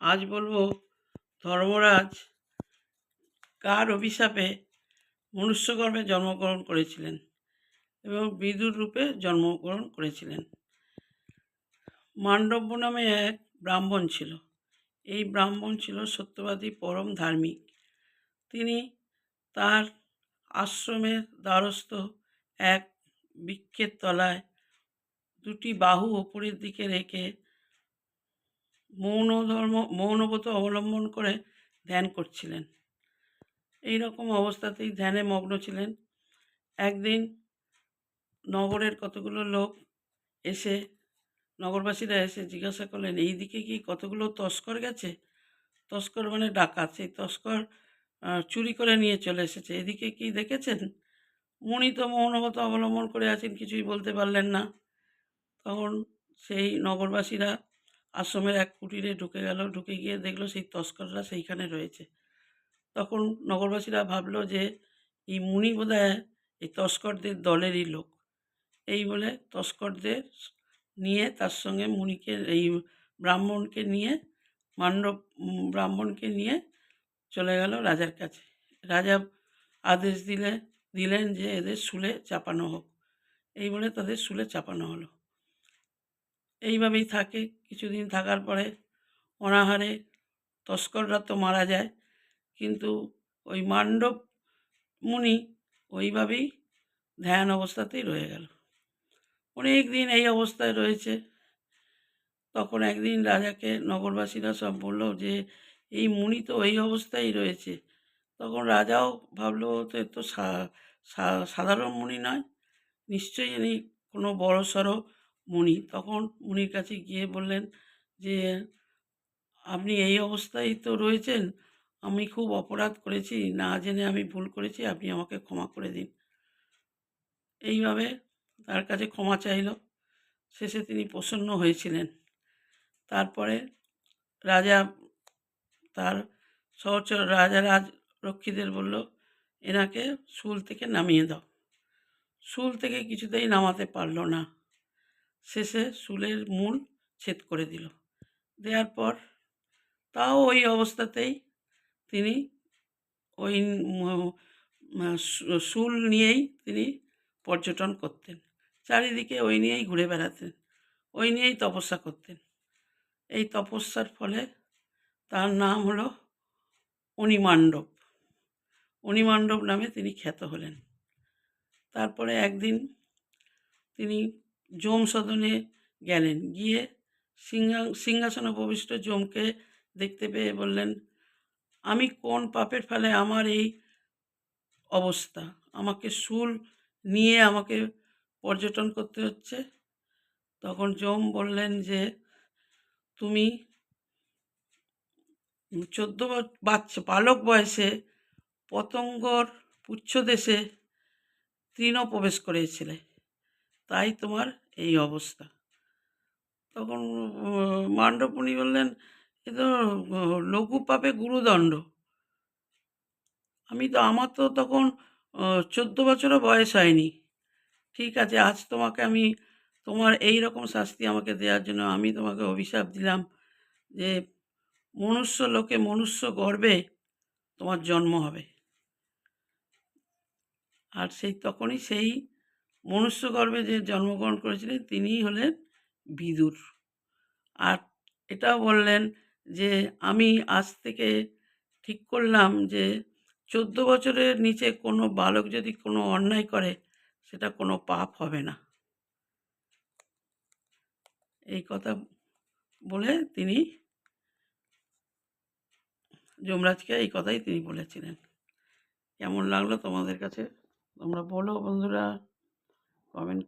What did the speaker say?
আজ বলব ধর্মরাজ কার অভিশাপে মনুষ্যগর্ভে জন্মগ্রহণ করেছিলেন এবং বিদুর রূপে জন্মগ্রহণ করেছিলেন? মান্ডব্য নামে এক ব্রাহ্মণ ছিল। এই ব্রাহ্মণ ছিল সত্যবাদী পরম ধার্মিক। তিনি তার আশ্রমের দ্বারস্থ এক বৃক্ষের তলায় দুটি বাহু ওপরের দিকে রেখে মৌন ধর্ম মৌনব্রত অবলম্বন করে ধ্যান করছিলেন। এই রকম অবস্থাতেই ধ্যানে মগ্ন ছিলেন। একদিন নগরের কতগুলো লোক এসে, নগরবাসীরা এসে জিজ্ঞাসা করলেন, এই দিকে কি কতগুলো তস্কর গেছে? তস্কর মানে ডাকাত, সেই তস্কর চুরি করে নিয়ে চলে এসেছে। এদিকে কি দেখেছেন? উনি তো মৌনব্রত অবলম্বন করে আছেন, কিছুই বলতে পারলেন না। তখন সেই নগরবাসীরা আশ্রমের এক কুটিরে ঢুকে গেল, ঢুকে গিয়ে দেখল সেই তস্কররা সেইখানে রয়েছে। তখন নগরবাসীরা ভাবলো যে, এই মুনি বোধহয় এই তস্করদের দলেরই লোক। এই বলে তস্করদের নিয়ে তার সঙ্গে মুনিকে, এই ব্রাহ্মণকে নিয়ে, মান্ডব ব্রাহ্মণকে নিয়ে চলে গেল রাজার কাছে। রাজা আদেশ দিলে, দিলেন যে, এদের শুলে চাপানো হোক। এই বলে তাদের শুলে চাপানো হলো। এইভাবেই থাকে। কিছুদিন থাকার পরে অনাহারে তস্কররা তো মারা যায়। কিন্তু ওই মান্ডব মুনি ওইভাবেই ধ্যান অবস্থাতেই রয়ে গেল। অনেক দিন এই অবস্থায় রয়েছে। তখন একদিন রাজাকে নগরবাসীরা সব বলল যে, এই মুনি তো এই অবস্থায় রয়েছে। তখন রাজাও ভাবলো তো এ তো সা- সা- সাধারণ মুনি নয়। নিশ্চয়ই ইনি কোনো বড় মুনি। তখন মুনির কাছে গিয়ে বললেন যে, আপনি এই অবস্থায় তো রয়েছেন, আমি খুব অপরাধ করেছি, না জেনে আমি ভুল করেছি, আপনি আমাকে ক্ষমা করে দিন। এইভাবে তার কাছে ক্ষমা চাইল। শেষে তিনি প্রসন্ন হয়েছিলেন। তারপরে রাজা তার সহচর রাজা রাজ রক্ষীদের বলল, এনাকে শুল থেকে নামিয়ে দাও। শুল থেকে কিছুতেই নামাতে পারল না। শেষে শুলের মূল ছেদ করে দিল। দেওয়ার পর তাও ওই অবস্থাতেই তিনি ওই শুল নিয়েই তিনি পর্যটন করতেন। চারিদিকে ওই নিয়েই ঘুরে বেড়াতেন, ওই নিয়েই তপস্যা করতেন। এই তপস্যার ফলে তার নাম হলো অণিমাণ্ডব অণিমাণ্ডব নামে তিনি খ্যাত হলেন। তারপরে একদিন তিনি যম সদনে গেলেন। গিয়ে সিংহা সিংহাসনে উপবিষ্ট যমকে দেখতে পেয়ে বললেন, আমি কোন পাপের ফলে আমার এই অবস্থা? আমাকে শুল নিয়ে আমাকে পর্যটন করতে হচ্ছে? তখন যম বললেন যে, তুমি চোদ্দ বাচ্চা, বালক বয়সে পতঙ্গর পুচ্ছদেশে তৃণ প্রবেশ করেছিলে। তাই তোমার এই অবস্থা। তখন আহ, মান্ডবমুনি বললেন এ তো লঘু পাপে গুরুদণ্ড। আমি তো আমার তো তখন চোদ্দ বছরও বয়স হয়নি। ঠিক আছে আজ তোমাকে আমি তোমার এই রকম শাস্তি আমাকে দেওয়ার জন্য আমি তোমাকে অভিশাপ দিলাম যে মনুষ্য লোকে মনুষ্য গর্বে তোমার জন্ম হবে। আর সেই তখনই সেই মনুষ্য গর্ভে যে জন্মগ্রহণ করেছিলেন, তিনিই হলেন বিদুর। আর এটাও বললেন যে, আমি আজ থেকে ঠিক করলাম যে, চোদ্দ বছরের নিচে কোনো বালক যদি কোনো অন্যায় করে, সেটা কোনো পাপ হবে না। এই কথা বলে তিনি যমরাজকে এই কথাই তিনি বলেছিলেন। কেমন লাগল তোমাদের কাছে? তোমরা বলো বন্ধুরা। কমেন্ট